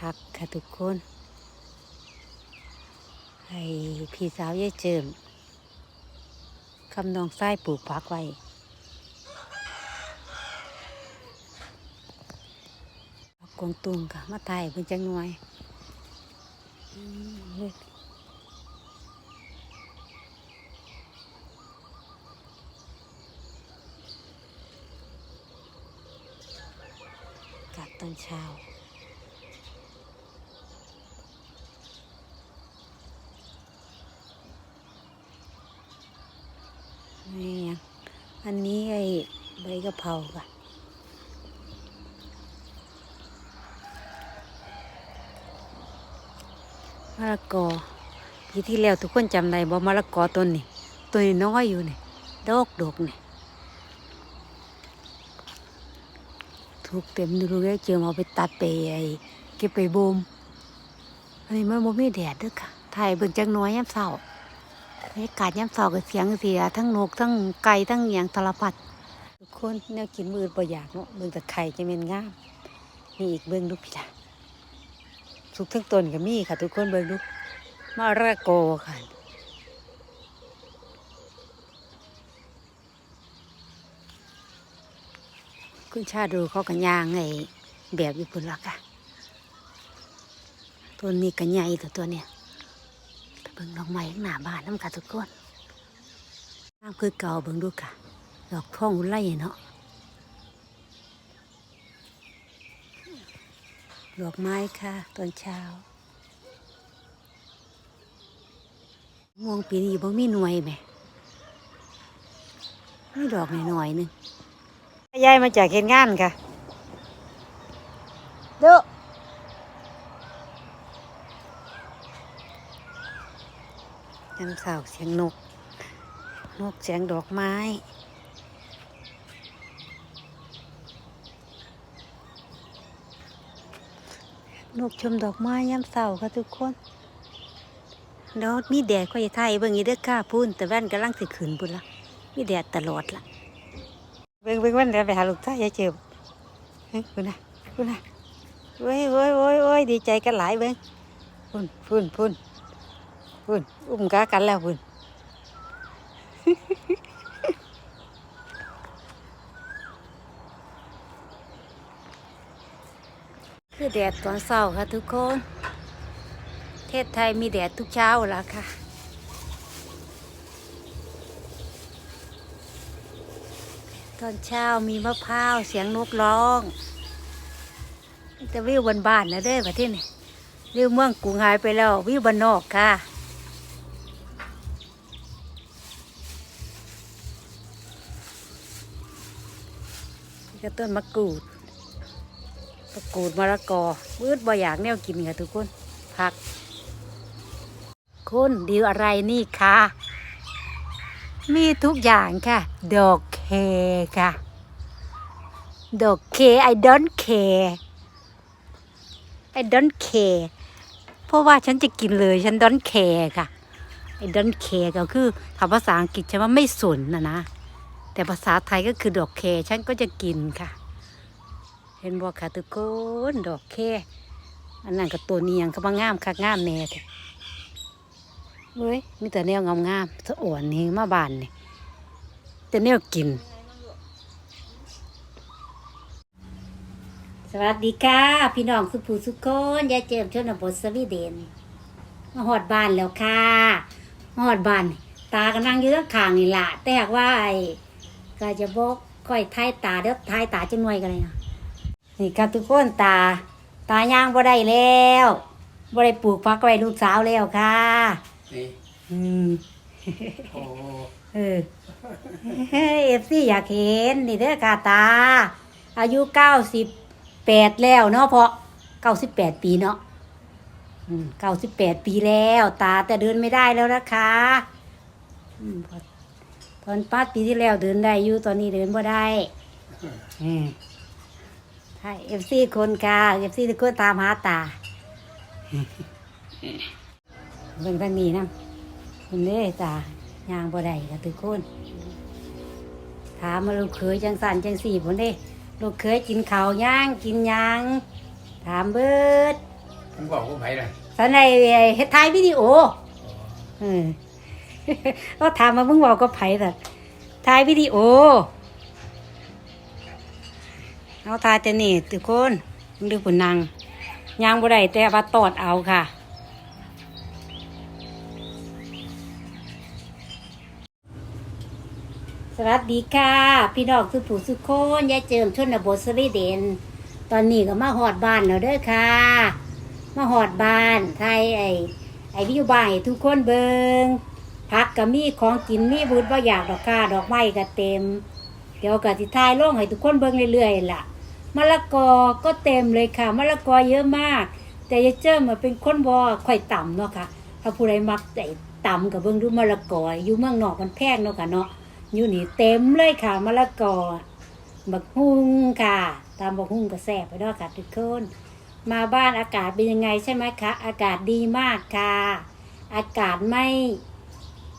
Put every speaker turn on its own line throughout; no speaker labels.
พักค่ะทุกคนให้พี่สาวยายเจิมคำนองไส้ปลูกพักไว้กกวงตุงค่ะ มาถ่ายเพิ่นจังหน่อยกาศตอนเช้า นี่ยังอันนี้ไอ้ใบกะเพราค่ะมะละกอปีที่แล้วทุกคนจำได้บ่มะละกอต้นนี่ตัวนี้น้อยอยู่นี่ดอกดกนี่ถูกเต็มดูเลยเจอมาไปตัดไปไอ้เก็บไปบ่มอันนี้มันบ่มีแดดด้อค่ะถ่ายเบิ่งจักน้อยยามเช้า บรรยากาศยามเช้าก็เสียงเสีย ทั้งนกทั้งไก่ทั้งอหย่างสารพัดทุกคนแนวกินมือบ่อยากเนาะเบิ่งแต่ไข่จะเป็นงามมีอีกเบิ่งดูกพี่ละสุกทั้งต้นก็มีค่ะ ทุกคนเบิ่งดูกมะระกค่ะคุณชาดูเขากันยางไอ้แบบญี่ปุ่นละค่ะต้นนี้ก็ใหญ่แต่ตัวเนี้ย เบิ่งดอกไม้ข้างหน้าบ้านน้ำค่ะทุกคนน้ำคือเก่าเบิ่งดูค่ะ ดอกท่องอุไรเนาะดอกไม้ค่ะตอนเช้าม่วงปีนี้บ่มีหน่วยไหมมีดอกหน่อยๆหนึงยายมาจากเห็นงานค่ะเด้อ น้ำสาวเสียงนก นกเสียงดอกไม้นกชมดอกไม้ยามเสาค่ะทุกคนเดี๋ยวมีแดดก็จะไทยเบิ่งอีเด้อค่ะพูนแต่แว่นกำลังสิขึ้นพุ่นละมีแดดตลอดละเบิ่งเบิ่งแว่นเดี๋ยวไปหาลูกชายยายเจ็บเฮ้ยพุ่นนะพุ่นนะโว้ยโว้ยโว้ยโว้ยดีใจกันหลายเบิ่งพุ่นพุ่นพุ่น พุ่นอุ้มกากันแล้วพุ่นคือแดดตอนเช้าค่ะทุกคน เทศไทยมีแดดทุกเช้าแล้วค่ะตอนเช้ามีมะพร้าวเสียงนกร้องแต่วิวบนบ้านนะเด้ประเทศนี้วิวเมืองกรุงหายไปแล้ววิวบ้านนอกค่ะ ก็ต้นมะกรูดมะกรูดมะละกอวืดบ่อยากแนวกินค่ะทุกคนผักคุณดีอะไรนี่คะมีทุกอย่างค่ะ ดอกเคค่ะ ดอกเค I don't care I don't care เพราะว่าฉันจะกินเลยฉัน don't care ค่ะ I don't care ก็คือภาษาอังกฤษฉันว่าไม่สนนะนะ แต่ภาษาไทยก็คือดอกแคฉันก็จะกินค่ะ เห็นบอกค่ะทุกคนดอกแคอันนั้นก็ตัวเนียงก็มางามค่ะงามแน่แท้เว้ยมีแต่แนวงามงามสะอ่อนนี่มาบานนี่แต่แนวกิน สวัสดีค่ะ พี่น้องสุภูสุคนยายเจมชนบทสวีเดนมาหอดบ้านแล้วค่ะมาหอดบ้านตาก็นั่งอยู่ข้างขางนี่ละแต่หากว่าไอ้ ก็จะบอกก้อยท้ายตาเด้อท้ายตาจะหน่วยกันเลยนะนี่ครับทุกคนตา ตาย่างบ่ได้แล้วบ่ได้ปลูกพักไว้ลูกสาวแล้วค่ะ
นี่
อืม
โอ้
เออเอฟซีอยากเห็นนี่เด้อค่ะตา อายุเก้าสิบแปดแล้วเนาะเพราะเก้าสิบแปดปีเนาะเก้าสิบแปดปีแล้ว ตาแต่เดินไม่ได้แล้วนะคะอืมพอ ตอนป้าปีที่แล้วเดินได้อยู่ตอนนี้เดินบ่ได้อืมใช่เอฟซีคนค่ะเอฟซีทุกคนตามหาตาเบิ่งทางนี้นะคุณเด้ตายางบ่ได้กับทุกคนถามมาลูกเคยจังสันจังสี่ผลเด้ลูกเคยกินข้าวย่างกินหยังถามเบิด
ผมบอกว่าไผล่ะ
สันในเฮ็ดถ่ายวิดีโอเออ เราถามมามึงบอกก็ไผแต่ถ่ายวิดีโอเอาถ่ายแต่นี่ทุกคนมึงดูผุนนางยางบ่ได้แต่ว่าตอดเอาค่ะสวัสดีค่ะ พี่น้องสุผู้สุโคนยายเจิมชนบทสวีเดน ตอนนี้ก็มาหอดบ้านแล้วเด้อค่ะ มาหอดบ้านไทยไอ้ไอ้วิวบายทุกคนเบิง พักก็มีของกินมีบุญว่าอยากดอกกาดอกไม้ก็เต็ม เดี๋ยวก็สิทายลงให้ทุกคนเบิงเรื่อยๆล่ะมะละกอก็เต็มเลยค่ะมะละกอเยอะมาก แต่ยายเจิมมเป็นคนบ่ค่อยต่ำเนาะค่ะถ้าผู้ใดมักใจต่ำกับเบิงดูมะละกออยู่เมืองนอกมันแพงเนาะค่ะเนาะอยู่นี่เต็มเลยค่ะมะละกอบักฮุงค่ะ ตามบักฮุงก็แซ่บไปเนาะค่ะทุกคนมาบ้านอากาศเป็นยังไงใช่ไหมคะ อากาศดีมากค่ะ อากาศไม่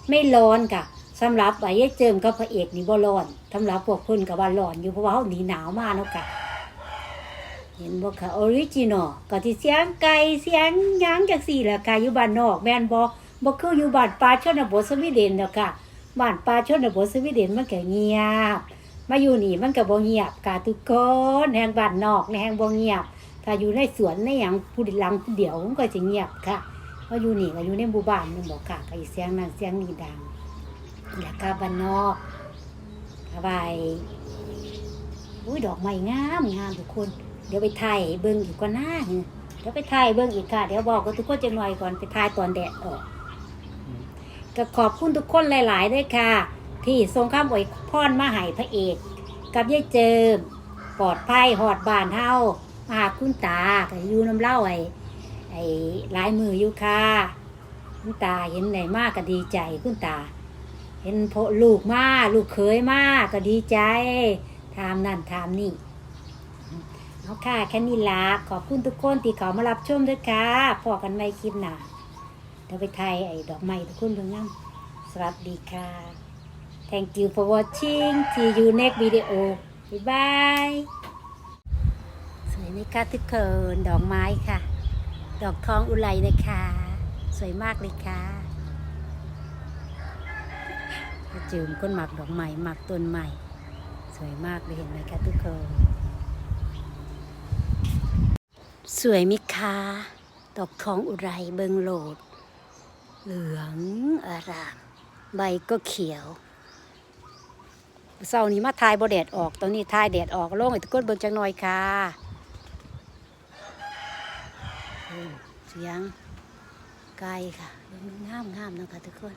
ไม่ร้อนค่ะสำหรับไอ้เจิมกับพระเอกนี่บ่ร้อนสำหรับพวกเพิ่นกับว่าร้อนอยู่เพราะว่าเขาหนีหนาวมากเนาะค่ะเห็นบ่ค่ะออริจินอลก็ที่เสียงไก่เสียงยังจังสี่ละค่ะอยู่บ้านนอกแม่นบ่บ่คืออยู่บ้านป่าชนบทสวีเดนเนาะค่ะบ้านป่าชนบทสวีเดนมันก็เงียบ มาอยู่นี่มันก็บ่เงียบค่ะทุกคนแห่งบ้านนอกแห่งบ่เงียบ ถ้าอยู่ในสวนในอย่างผู้หลังเดียวมันก็จะเงียบค่ะ เพราอยู่นี่ก็อยู่ในหมู่บ้านนึงบอกค่ะก็อีเสียงนั้นเสียงนี้ดังแล้วก็บ้านนอกสบายอุ้ยดอกไม้งามงามทุกคน เดี๋ยวไปถ่ายเบิ้งอีกก่อนนะเดี๋ยวไปถ่ายเบิ้งอีกค่ะ เดี๋ยวบอกกับทุกคนจะหน่อยก่อนไปถ่ายตอนแดดออกก็ขอบคุณทุกคนหลายๆด้วยค่ะ ที่ส่งข้ามอวยพรมาให้พระเอก กับยายเจิมปลอดภัยหอดบานเฮามาหาคุณตาก็อยูน้ำเล่าไอ้ ไอ้ลายมืออยู่ค่ะคุณตาเห็นไหนมากก็ดีใจคุณตา เห็นพลูกมาลูกเขยมากก็ดีใจถามนั่นถามนี่เอาค่ะแค่นี้ละขอบคุณทุกคนที่เขามารับชมด้วยค่ะพอกันไม่คลิปหนาเดี๋ยวไปไทยไอ้ดอกไม้ทุกคนเพิ่งน้ำสวัสดีค่ะ thank you for watching see you next video bye bye สวยไหมคะทุกคนดอกไม้ค่ะ ดอกทองอุไรนะคะ สวยมากเลยค่ะกระจืมคนหมักดอกไม้หมักต้นใหม่ สวยมากเลยเห็นไหมคะทุกคน สวยไหมคะ ดอกทองอุไรเบิงโหลด เหลืองอาราม ใบก็เขียวเสาร์นี้มาทายบ่แดดออก ตอนนี้ทายแดดออกโล่งให้ทุกคนเบิ่งจังหน่อยค่ะ เสียงไก่ค่ะงามงามๆนะคะทุกคน